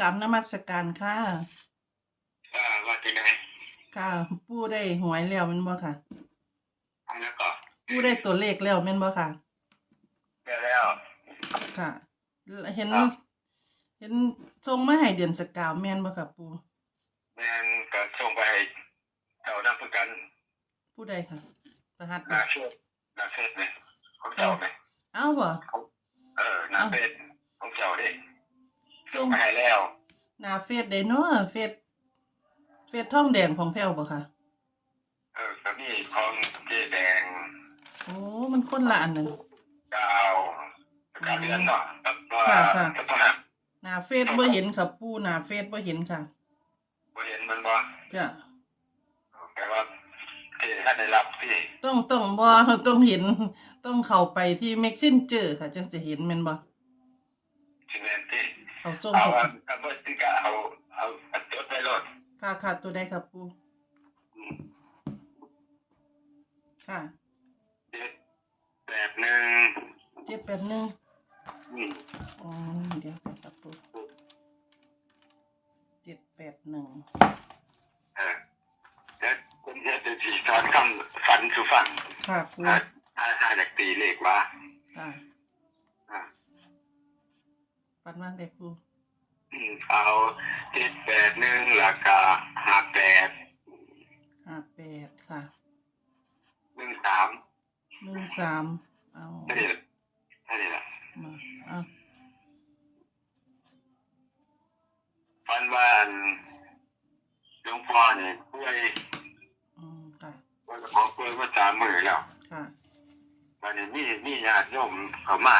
กลับนมัสการค่ะ อ่าว่าจะไหนค่ะ ปู่ได้หวยแล้วแม่นบ่ค่ะแล้วก็ปู่ได้ตัวเลขแล้วแม่นบ่ค่ะได้แล้ว ค่ะ เห็น ครับ เห็นส่งมาให้เดือนสกาวแม่นบ่ค่ะ ปู่แม่นก็ส่งไปให้เจ้านักประกันผู้ใดค่ะประหัสหนาเฟสหนาเฟสเนี่ยของเจ้าไหมเอ้าบ่เออหนาเฟสของเจ้าดิ ส่ส่งงไปให้แล้ว หน้าเฟซได้เนาะเฟซเฟซท่องแดงของแพ้วบ่ค่ะ เออก็มีของเจแดงโอ้ มันคนละอันนั่นดาวกาเดือนเนาะแล้วก็ค่ะค่ะ แล้วก็นะหน้าเฟซบ่เห็นค่ะปู่หน้าเฟซบ่เห็นค่ะบ่เห็นมันบ่จ้ะแต่ว่าเจท่านได้รับที่ต้องต้องบ่ต้องเห็น ต้องเข้าไปที่ Messenger ค่ะจังจะเห็นแม่นบ่ซีเมนที่ เอาส่งเอาเข้าว่าไปเอาเบอร์ที่ก็เอาเอาเอาจดไว้โลดค่ะค่ะตัวใดครับปู่อืมค่ะเจ็ดแปดหนึ่ง781อืมอ๋อเดี๋ยวไปครับปู่781เออแล้วคุณจะจะสีสอนคำฝันสู่ฟังค่ะปู่ถ้าถ้าถ้าอยากตีเลขว่าค่ะอ่า ปันว่าได้ปู่อืมเอาเจ็ดแปดหนึ่งราคาห้าแปด58ค่ะหนึ่งสาม13เอานี่แหละนี่แหละมาเอาฝันว่าอันหลวงพ่อเนี่ยป่วยอืมค่ะว่าขอป่วยมาสามมือแล้วค่ะวันนี้มีมีญาติโยมเขามา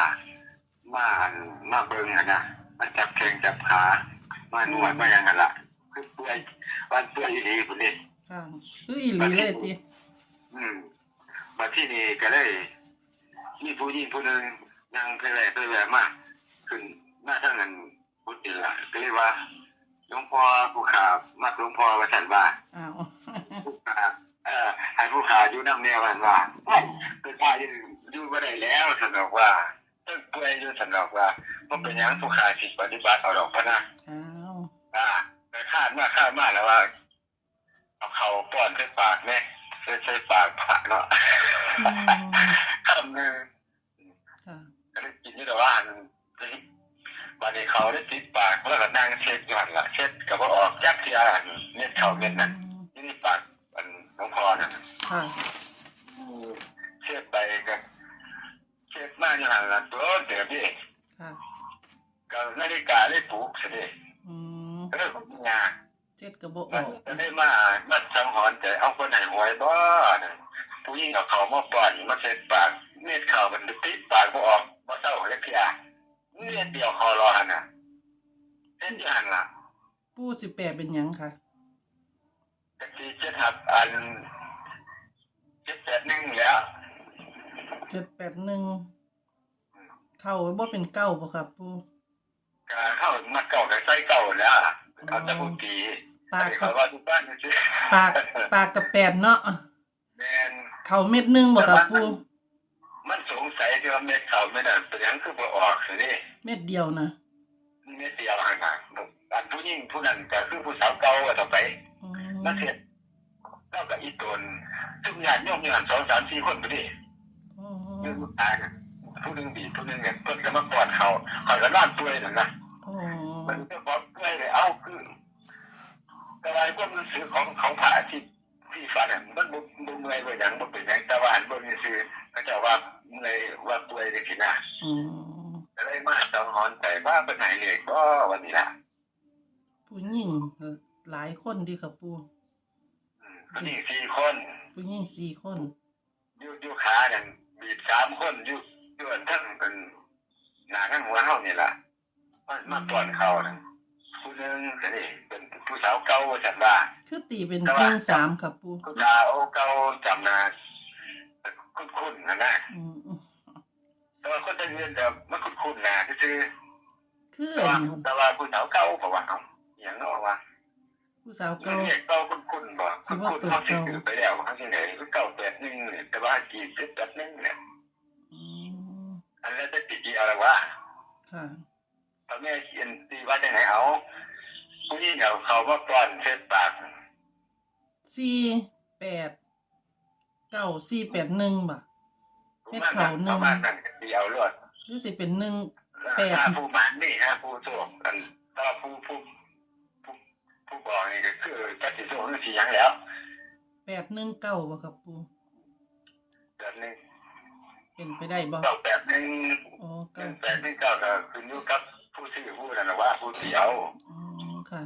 มาอัน มาเบิ่งอะนะมาจับแข้งจับขามานวดมาอย่างนั้นล่ะคือป่วยวันป่วยดีคนนี้ค่ะคืออีหลีเลยติอืมมาที่นี่ก็เลยมีผู้หญิงผู้หนึ่งนั่งไปแหวะไปแหวะมาขึ้นหน้าทางนั้นพุทธิละก็เลยว่าหลวงพ่อผู้ขามักหลวงพ่อว่าฉันว่าอ้าวผู้ขาเอ่อให้ผู้ขาอยู่น้ำแนวกันว่าเฮ้ยเป็นพาอยู่อยู่บ่ได้แล้วฉันบอกว่าต้นป่วยอยู่ฉันบอกว่า มันเป็นหยังผู้ขาสิปฏิบัติเอาดอกพะนะอ้าวอ่าแต่คาดมาคาดมาแล้วว่า เอาเขาป้อนใส่ปากเนี่ยใส่ใส่ปากผ่าเนาะอืมคำหนึ่งค่ะก็ได้กินนี่แต่ว่าอันนี้วันนี้เขาได้ติดปากแล้วก็นั่งเช็ดก่อนละเช็ดกับว่าออกจักที่อ่านเม็ดเขาเม็ดนั้นที่นี่ปากอันหลวงพ่อน่ะ ค่ะเช็ดไปก็เช็ดมาอยู่หันละตัวเดี๋ยวพี่ค่ะ ก็นาฬิกาได้ปลูกสิอืมก็เลยผมงานเจ็ดกระบอกอมันอกจะได้มามาสังหรณ์ใจเอาคนไหนหวยบ่น่ะผู้หญิงเอาเขามาป้อนมาเช็ดปากเม็ดเขามันติดปากบ่ออกบ่เศร้าเลยพี่อะเม็ดเดียวคอรอหันน่ะเส้นที่หันล่ะ ปูสิแปดเป็นหยังค่ะตะกี้จะทับอันเจ็ดแปดหนึ่งแล้วเจ็ดแปดหนึ่งเข้าบ่เป็นเก้าบ่ครับปู ก็เข้ามาเก่ากับไส้เก่าแล้วเอาแต่ผู้ตีปากเขากับว่าทุกบ้านนี่สิปากปากกับแปดเนาะแมนเข้าเม็ดหนึงบ่ครับปูมันสงสัยที่ว่าเม็ดเขาไม่ได้เป็นหยังคือบ่ออกสินี่เม็ดเดียวนะเม็ดเดียวหันน่ะอันผู้หญิงผู้นั้นก็คือผู้สาวเก่าอะต่อไปอืมมาเสร็จแล้วก็อีตนทุกงานโยมอยู่หันสองสามสี่คนไปดิอ๋อยืนลูกตาเนี่ย ผู้หนึงบีบผู้หนึงเนี่ยเพิ่นก็มาป้อนเขาเขาก็นอนตัวยนั่นนะอ๋อมันก็บอกเพื่อเลยเอาคือแต่ว่าความรู้สึกของของพระที่ที่ฝันน่ะมันบ่บ่เมื่อยบ่หยังบ่เป็นหยังแต่ว่าอันบ่มีซื่อเขาเจะว่าเมื่อยว่าป่วยได้สินะอืมก็เลยมาสังหรณ์ใจว่าเป็นไหนเลยก็วันนี้ล่ะผู้หญิงหลายคนดีครับปูอืมผู้หญิงสี่คน ผู้หญิงสี่คน อยู่อยู่ขานั่นบีบสามคนอยู่อ ยู่อันทั้งเป็นหนาทั้งหัวเฮานี่ล่ะมามาป้อนเขาน่ะผู้หนึงก็นี่เป็นผู้สาวเก่าว่าซั่นว่าคือตีเป็นเพียงสามครับปูคุณดาวเก่าจำนาคุ้นๆนะนะอืมแต่ว่าคนจะเรียนแต่มันคุ้นๆนะคือคือแต่ว่าแต่ว่าผู้สาวเก่าเพราะว่าเอาอย่างนั้นว่าผู้สาวเก่าเรียกเก่าคุ้นๆบ่คุ้นๆเขาสิถือไปแล้วเขาสิไหนเก่าแปดหนึ่งเนี่ยแต่ว่ากี่สิบแปดหนึ่งเนี่ย มอันนั้นจะติดกี่อะไรวะค่ะตอนนี้เขียนตีว่าจะไหนเอาผู้นี้เดี๋ยวเขาว่าป้อนเส้นปากสี่แปดเก้าสี่แปดหนึ่งบ่ะเฮ็ดเขาหนึ่งประมาณนั้นเดียวรวดหรือสิเป็นหนึ่งแปดผู้หมันนี่ฮะผู้โชคกันถ้าผู้ผู้ผู้ผู้บอกนี่ก็คือจะสิโชคหรือสิหยังแล้วแปดหนึ่งเก้าบ่ครับปูแบบนึง เป็นไปได้บ่เก้าแบบนึงอ๋อหเก้านึ่งแปดนึงเก้าก็ขึ้นอยู่กับผู้ซื้อผู้นั่นน่ะว่าผู้เสียวอ๋อค่ะ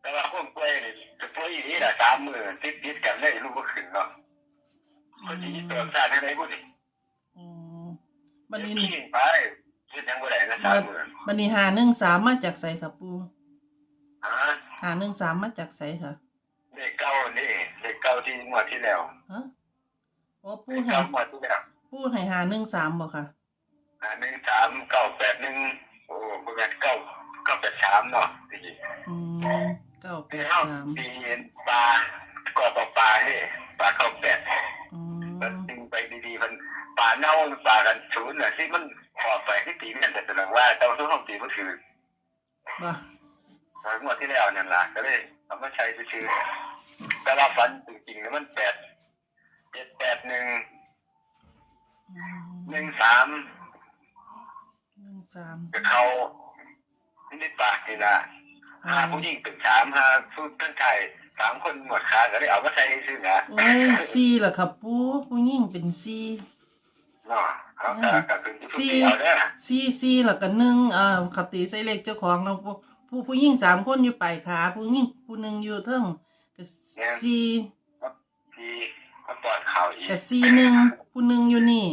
แต่ว่าพวกกล้วยนี่จะกล้วยอีนี่แหละสามมือติดติดๆกันเลยลูกก็ขึ้นเนาะอืคนที่มเติมชาติให้ได้บุญอ๋อบันนี้นี่ไปเฮ็ดหยังบ่ได้นะสามมือบันนี้หาหนึ่งสามมาจากไสครับปูฮะหาหนึ่งสามมาจากไสค่ะเลขเก้านี่เลขเก้าที่งวดที่แล้วฮะอ๋อปูเลขให้เก้างวดที่แล้ว ปูให้หาหนึ่งสามบ่ค่ะอ่าหนึ่งสามเก้าแปดหนึ่งโอ้บ่แม่นเก้าเก้าแปดสามเนาะจริงอืมเก้าๆแปปีดเฮาสามปีปลาก็ปลาปลานี่ปลาเก้าแปดอืมันมจึงไปดีๆมันปลาเน่าปลากันศูนย์น่ะที่มันออกไปที่ตีมันแต่แสดงว่าเจ้าทุกห้องตีมันคือบ่งวดที่แล้วนั่นล่ะก็เลยเอามาใช้ชื่อๆแต่ว่าฝันจริงๆเนี่ยมันแปดเจ็ดแปดหนึ่งอืม หนึ่งสามหนึ่งสามกับเขานิดปากนี่ละหาผู้หญิงเป็นสามหาผู้ตั้งใจสามคนหมดขาก็ได้เอามาใช้ชื่อนะโอ้ยสี่เหรอครับปูผู้ยิ่งเป็นสี่เนาะเขาก็ก็คือผู้เดียวเนี่ยสี่สี่แล้วก็หนึ่งเอ่อขับตีใส่เลขเจ้าของเราผู้ผู้ผู้ยิ่งสามคนอยู่ปลายขาผู้ยิ่งผู้หนึ่งอยู่เทิงก็สี่ที่ มาปล่อยข่าวอีกก็สี่หนึ่งผู้หนึ่งอยู่นี่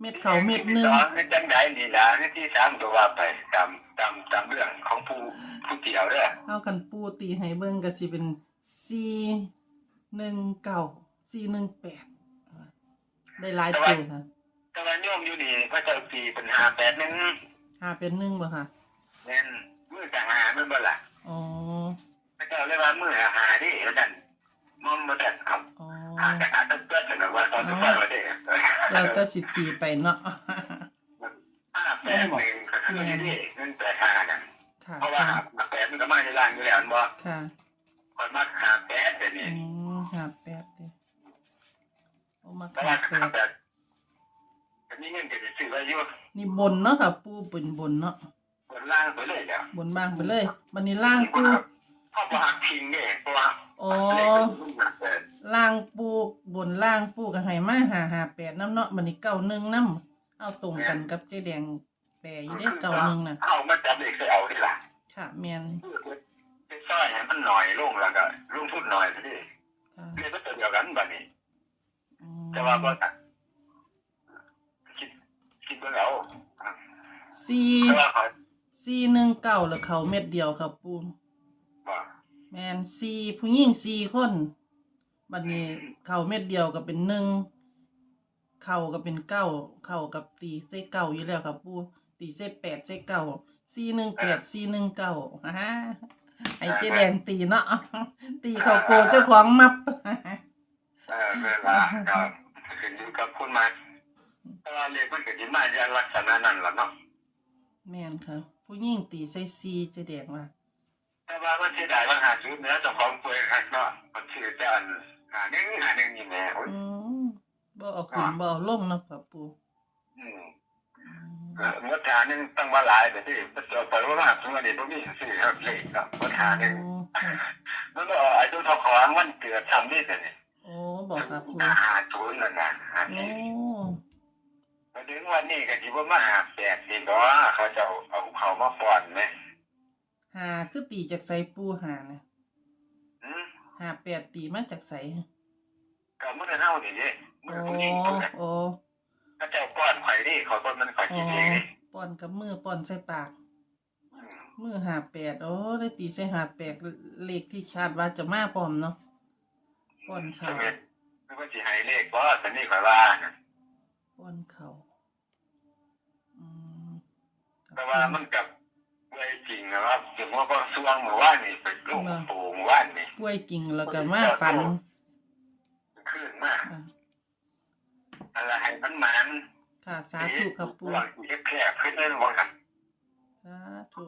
เม็ดเขาเม็ดหนึ่งสองคือจังไดนี่ละที่สามก็ว่าไปตามตามตามเรื่องของผู้ผู้เดียวเนี่ยเอากันปูตีให้เบิ่งก็สิเป็นสี่หนึ่งเก้าสี่หนึ่งแปดได้หลายตัวค่ะแต่ว่าโยมอยู่นี่พระเจ้าปีปัญหาแปดหนึงหาเป็นหนึ่งบ่ค่ะเน้นมือต่างหาไม่บ่ล่ะอ๋อพระเจ้าเรียกว่ามือหาดิแล้วกัน มอมมาแต่ครับอ๋อหาแต่หาตั้งเกิดแต่ว่าตอนที่ฟังว่าเด็กเราจะสิตีไปเนาะห้าแปดหนึ่งก็คือนี่เงินแปดหากันค่ะเพราะว่าหาแปดมันก็มาในร่างอยู่แล้วบ่ค่ะคนมาหาแปดแต่นี่อืมหาแป๊บเดียวเอามาแต่ขาว่าแป๊หาบแปดอันนี้เงินก็จะซื้อไว้อยู่นี่บนเนาะค่ะ ปูเป็นบนเนาะบนล่างไปเลยแล้วบนบ้างไปเลยบันนี้ล่างปู เขาบอกหักทิ้งเนี่ยเพราะว่าอ๋อเลขมันหนักเกินล่างปูบนล่างปูกับไห้มาหาหาแปดน้ำเนาะบันนี้เก้าหนึ่งน้ำเอาตรงกันกับเจ๊แดงแปรอยู่ได้เก้าหนึ่งน่ะเอามาจับเลขใส่เอาดีล่ะค่ะแมนเป็นสร้อยให้มันหน่อยลงแล้วก็ลงทุนหน่อยสิค่ะเรียกว่าตัวเดียวกันบัดนี้ อืมแต่ว่าบ่ตัดคิดคิดเบิ่งเอาสี่แต่ว่าเขาสี่หนึ่งเก้าแล้วเขาเม็ดเดียวครับปู บ่แมนสี่ผู้หญิงสี่คนบัดนี้เข่าเม็ดเดียวก็เป็นหนึ่งเข่าก็เป็นเก้าเข่ากับตีเส้เก้าอยู่แล้วครับปูตีเส้แปดเส้เก้าสี่หนึ่งแปดสี่หนึ่งเก้าฮ่าไอ้เจ๊แดงตีเนาะตีเขาโกเจ้าของมับเออเวลาก็ขึ้นอยู่กับคนมาแต่ว่าเลขมันก็สิมาอย่างลักษณะนั้นล่ะเนาะแม่นครับผู้หญิงตีใส่ซีเจ๊แดงว่า แต่ว่ามันเสียดายว่าหาซื้อเนื้อเจ้าของป่วยคักเนาะมันชื่อแต่อันหาหนึ่งหาหนึ่งนี่แหม่โอ้ยอืมบ่เอาขึ้นบ่เอาลงเนาะครับปูอืมอืมเออเมื่อทานนึงตั้งมาหลายแต่ที่มันจะไปว่ามาตัวนี้บ่มีซื้อครับเลขครับเมื่อทานนึงโอ้ค่ะมันก็อายุเท่าของวันเกิดทำนี่แต่นี่โอ้บอกครับปูหาศูนย์นั่นนะหาโอ้นี่มาถึงวันนี้ก็สิบ่มาหาแปดนี่บ่เขาจะเอาเอาเขามาป้อนไหม หาคือตีจากไสปูหานะอืมหาแปดตีมาจากไสก็มื้อเฮานี่เด้โอ้มื้อผู้หญิงผู้นั้นโอ้เขาเจ้าป้อนข่อยนี่เขาป้อนมันข่อยอ๋กิอนเองนี่ป้อนกับมือป้อนใส่ปาก อืมมือหาแปดโอ้ได้ตีใส่หาแปดเลขที่คาดว่าจะมาพร้อมเนาะป้อนเขาใช่ไหมไม่ว่าสิให้เลขบ่แต่นี่ข่อยว่านะป้อนเขาอืมแต่ว่ามันกับเว้ย จริงนะครับถึงว่าบ่สวงเมื่อวานนี่ไปลงปู่เมื่อวานนี่ป่วยจริงแล้วก็มาฝันขึ้นมาอะอะไรให้มันมันค่ะสาธุครับปูหวังอีกแค่ขึ้นเลยว่ากันสาธุ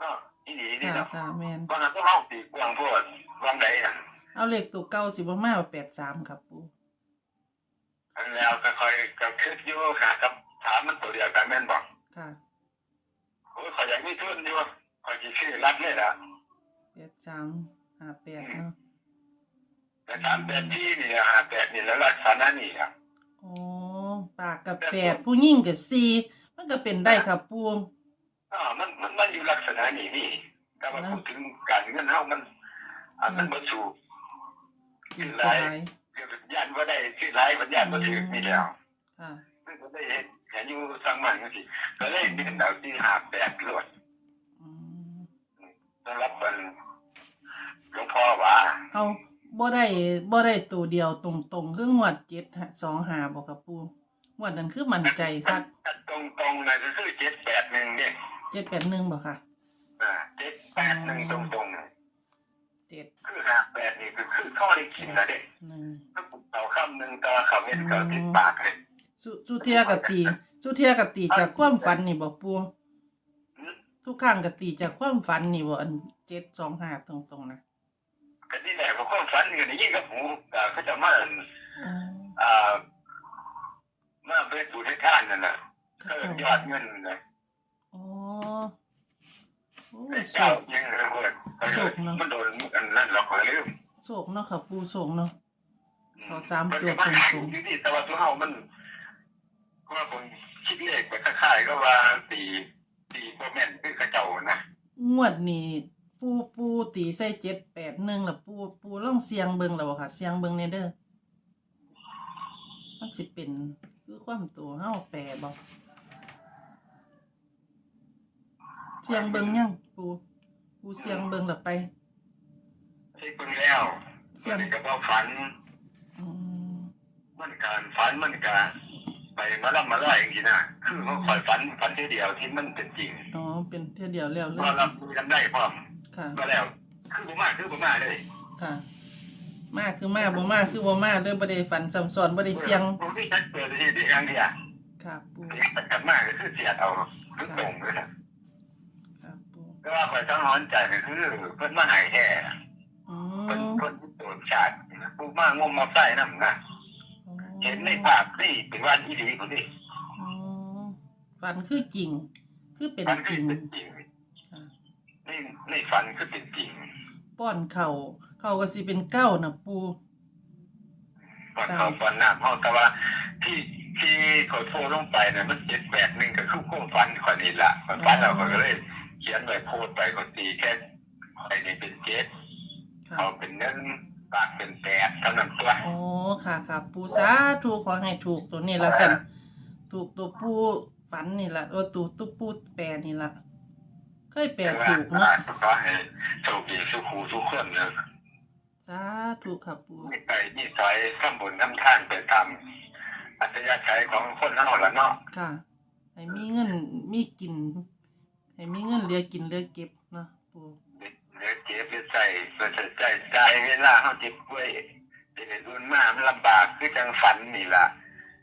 ก็นี่ดีนี่ค่ะเนาะค่ะแม่นบางอันก็เล่าตีกวางโพดวางใดน่ะเอาเลขตัวเก่าสิบ่มาว่า83ครับปูอันแล้วก็ค่อยก็คิดอยู่หากับถามมันตัวเดียวกันแม่นบอกค่ะโอ้ย ขอยอยากมีทุนอยู่ขอยสิซื้อรัดเลยล่ะ83 58เนาะแต่ถามแบบที่นี่นะหาแบบนี่แล้วลักษณะนี่อะอ๋อปากกับแปดผู้หญิงกับสี่มันก็เป็นได้ครับปูอ่ามันมันมันอยู่ลักษณะนี้นี่แต่ว่าพูดถึงการเงินเฮามันอันมันบ่สูงกี่ตัวไรคือยันว่าได้ชื่อไรมันยันบ่ถือนี่แล้วค่ะมัน ก็ได้เห็นเห็นอยู่สังมันจังซี่ก็เลยเน้นเอาที่หาแบบรวดอืมสำหรับมันหลวงพ่อว่าเอาบ่ได้บ่ได้ตัวเดียวตรงๆคืองวดเจ็ดสองหาบอกครับปูงวดนั้นคือมั่นใจครับตรงตรงๆนะก็คือเจ็ดแปดหนึ่งเนี่ยเจ็ดแปดหนึ่งบอกค่ะอ่าเจ็ดแปดหนึ่งตรงตรงๆน่ะเจ็ดคือห้าแปดนี่คือคือข้อได้กินนะเด็กหนึ่งถ้าปลุกเต่าคำหนึ่งต่อคำเม็ดก็ติดปากเลย สุสุเทียกับตีสุเทียกับตีจากความฝันนี่บอกปูอืมทุกครั้งกับตีจากความฝันนี่บ่อันเจ็ดสองห้าตรงๆนะก็นี่แหละพอความฝันกันนี่ยิ่งกับหูอ่าเขาจะมาอ๋ออ่ามาเป็นบุญให้ท่านนั่นน่ะข้าเพิ่มเจ้ายอดเงินนะอ๋อโอ้เป็นโศเจ้าก ยังเลยเว้ยโชคเนอะ มันโดนอันนั้นเราก็ลืม โศกเนาะค่ะปูโศกเนาะ ขอสามตัวมันก็มาตรงๆอยู่ที่แต่ว่าตัวเฮามันก็ ว่าผมคิดเลขไปคล้ายๆก็ว่าตีตีโปรแม่นคือเขาเจ้านะงวดนี้ปูปูตีใส่เจ็ดแปดหนึ่งล่ะปูปูล่องเสียงเบิงแล้วบ่ค่ะ เสียงเบิงในเด้อมันสิเป็นคือความตัวเฮาแปรบ่เสียงเบิงยังปูปูเสียงเบิงแล้วไปเช็คเบิ่งแล้วเสียงมันก็บ่ฝันอืมมันการฝันมันก็ ไปมาล่ำมาไล่อย่างนี้นะคือเขาคอยฝันฝันทีเดียวที่มันเป็นจริงอ๋อเป็นเท่าเดียวแล้วเลว่ายรับมือกันได้พร้อมค่ะก็แล้ว คือบ่มาคือบ่มาเลยค่ะมาคือมาบ่มาคือบ่มาเด้อบ่ได้ฝันซ้ำซ้อนบ่ได้เสียงผมที่ชัดเปิดที่ที่ครั้งเดียวค่ะปูเสียงกันมากก็คือเสียดเอาลึกตรงเลยนะค่ะปูก็ว่าคอยต้องร้อนใจก็คือเพิ่นมาใหายแห่อืเพิ่นมเพิ่นโดนชาติปูมางมมาใส่น้ำนะ เห็นในภาพนี่เป็นวันอีดีคนนี้อ๋อฝันคือจริง คือเป็นมันจคืริองเป็นจริงค่ะในในฝันคือเป็นจริงป้อนเข่าเข่าก็สิเป็นเก้านะปูก่อนเขาฝันน้ำห้องแต่ว่า ที่ที่เขาโทรลงไปเนี่ยมันเจ็ดแปดหนึ่งก็คือความฝันคนนี้ละความฝันเราก็เลย เขียนไว้โพดไปคนตีแค่ไอ้นี่เป็นเจ็ดค่ะ เขาเป็นเงินปา กเป็นแปดเท่านั้นตัวโอ้ค่ะค่ะปูสาถูกขอให้ถูกตัวนี้ละสันถูกตัวปูฝันนี่ละตัวตัวตัวปูแปรนี่ละเคยแปลถูกเนาะขอให้โชคดีสุขูทุกคนเลยสาถูกค่ะปูมีไปนี่ซอยทำบุญทำทานไปทำอัตยาศัยของคนเฮาละเนาะค่ะให้มีเงินมีกินให้มีเงินเหลือกินเหลือเก็บเนาะปู เดี๋ยวเจ็บเดี๋ยวใส่เพื่อจะใจใจเวลาเฮาเจ็บป่วยเป็นรุ่นมามันลำบากคือจังฝันนี่ล่ะ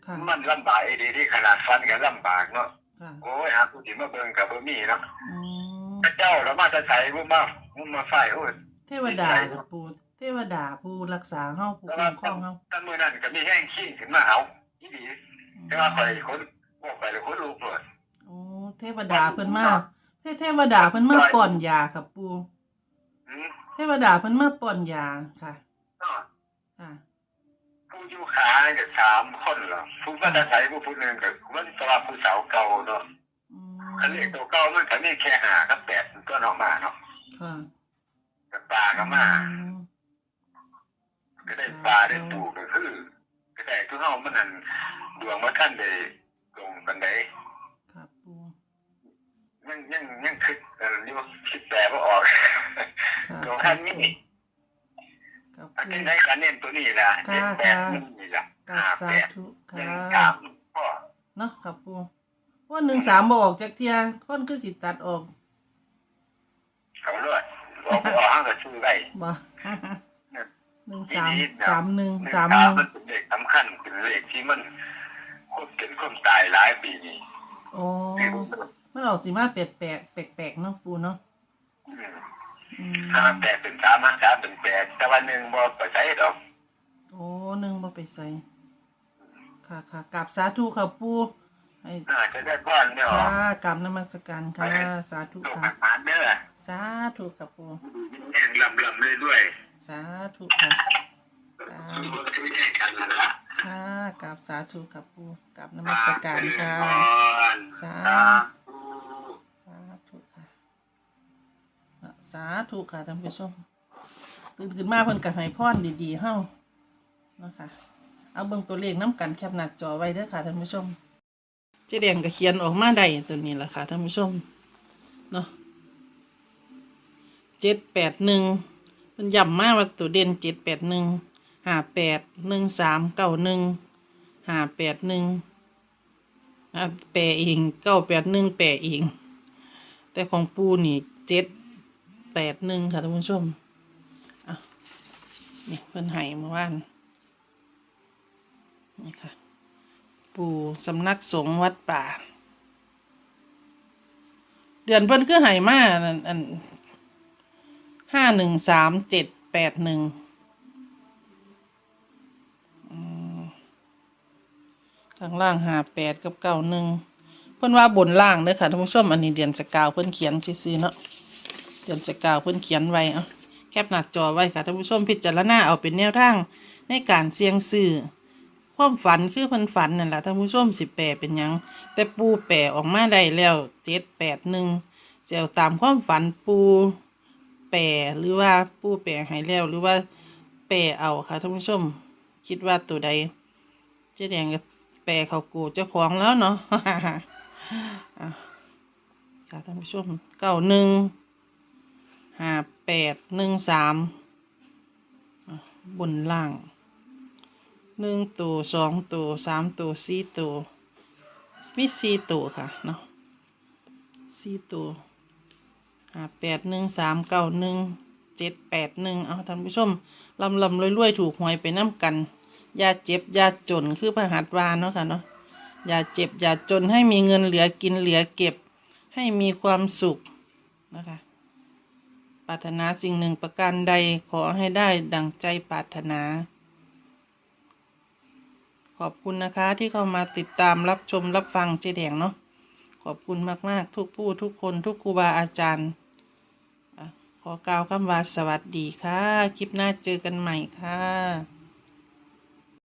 ค่ะมันลำบากอีดีที่ขนาดฝันก็ลำบากเนาะค่ะโอ้ยหาผู้ที่มาเบิ่งก็บ่มีเนาะอืมพระเจ้าแล้วมาจะใช้บ่มาบ่มาไฟโอ้ย เทวดาล่ะปูเทวดาผู้รักษาเฮาผู้คุ้มครองเฮาถ้ามื้อนั้นก็มีแห้งขี้ขึ้นมาเอาอีดีแต่ว่าข่อยคนบอกไปแล้วคนลูกเลยโอ้เทวดาเพิ่นมาเทเทวดาเพิ่นมาป้อนยาครับปูอืม เทวดาเพิ่นมาป้อนยาค่ะก็ค่ะผู้อยู่ขาก็สามคนเหรอผู้มาจะใช้ผู้ผู้หนึงก็มันสำหรับผู้สาวเก่าเนาะอืคันเลขมตัวเก่ามันก็มีแค่ห้ากับแปดตัวเนาะมาเนาะค่ะก็ปลาก็มาอืมก็ได้ปลาได้ปูก็คือก็ได้ทุกเฮามันนั่นดวงว่าท่านได้ลงกันได้ครับปูยังยังยังคิดเอออยู่คิดแต่ว่าออกค่ะดวง ท่านนี่ครับอันปูที่ไหนกันเน้นตัวนี้ล่ะค่ะเจ็ดแปดนี่ล่ะกราห้าบสาแปดธุหนึ่ค่ะงสามพ่อเนาะครับปูว่าหนึ่งสามบออกจากเทียคนคือสิตัดออกเขาเลือดบอกว่าห้างก็ชื่อได้บ่หนึ่งสามอีกนิดเดียวสามหนึ่งหนึ่งสามสาหมนึ่งมันเป็นเลขสำคัญเป็นเลขที่มันคนเป็นคนตายหลายปีนี้โอ้มันออกสิมาแปลกแปลกแปลกแปลกๆเนาะปูเนาะ อืมอืมถ้าแปดเป็นสามมันสามเป็นแปดแต่วันหนึ่งบ่ไปใช้ดอก โอ้หนึ่งบ่ไปใส่ค่ะค่ะกราบสาธุค่ะปูให้น่าจะได้ก้อนเนี่ยค่ะกราบนมัสการค่ะ สาธุลูกค่ะหานเด้อสาธุค่ะปูแห่งลำลำเลยด้วยสาธุค่ะไม่ใช่กันนะค่ะกราบสาธุค่ะปูกราบนมัสการค่ะสาสาธุค่ะอะ สาธุค่ะท่านผู้ชมตื่นขึ้นมาเพิ่นก็ให้พรดีๆเฮานะคะเอาเบิ่งตัวเลขน้ำกันแคปหน้าจอไว้เด้อค่ะท่านผู้ชมเจ๊แดงก็เขียนออกมาได้ตัวนี้แหละค่ะท่านผู้ชมเนาะเจ็ดแปดหนึ่งมันย้ำมากว่าตัวเด่นเจ็ดแปดหนึ่งห้าแปดหนึ่งสามเก้าหนึ่งห้าแปดหนึ่งแปะเองเก้าแปดหนึ่งแปะเองแต่ของปูนี่เจ็ด แปดหนึ่งค่ะท่านผู้ชมอะนี่เพิ่นให้เมื่านนี่ค่ะ ปู่สำนักสงฆ์วัดป่า เดือนเพิ่นคือให้มาอันอันห้าหนึ่งสามเจ็ดแปดหนึ่งข้างล่างหาแปดกับเก้าหนึ่งเพิ่นว่าบนล่างเด้อค่ะท่านผู้ชมอันนี้เดือนสกาวเพิ่นเขียนซื่อๆเนาะ เดือนสกาวเพิ่อนเขียนไว้เอาแคปหน้าจอไว้ค่ะท่านผู้ชมพิจารณาเอาเป็นแนวทางในการเสี่ยงซื้อความฝันคือเพิ่นฝันนั่นแหละท่านผู้ชมสิแปลเป็นยัง แต่ปูแปลออกมาได้แล้วเจ็ดแปดหนึ่งเสียวตามความฝันปูแปลหรือว่าปูแปลให้แล้วหรือว่าแปลเอาค่ะท่านผู้ชม คิดว่าตัวใดเจ๊แดงก็แปลเขากูเจ้าของแล้วเนาะอะค่ะท่านผู้ชมเก้าหนึ่ง ห้าแปดหนึ่งสามบนล่างหนึ่งตัวสองตัวสามตัวสี่ตัวมีสี่ตัวค่ะเนาะสี่ตัวห้าแปดหนึ่งสามเก้าหนึ่งเจ็ดแปดหนึ่งเอาท่านผู้ชมลำลำรวยรวยๆถูกหวยไปน้ำกันอย่าเจ็บอย่าจนคือพระหัตถ์วาเนาะค่ะเนาะอย่าเจ็บอย่าจนให้มีเงินเหลือกินเหลือเก็บ ให้มีความสุขนะคะ ปรารถนาสิ่งหนึ่งประการใดขอให้ได้ดังใจปรารถนา ขอบคุณนะคะที่เข้ามาติดตามรับชมรับฟังเจแดงเนาะขอบคุณมาก ๆ ทุกผู้ทุกคนทุกครูบาอาจารย์ ขอกล่าวคำว่าสวัสดีค่ะ คลิปหน้าเจอกันใหม่ค่ะ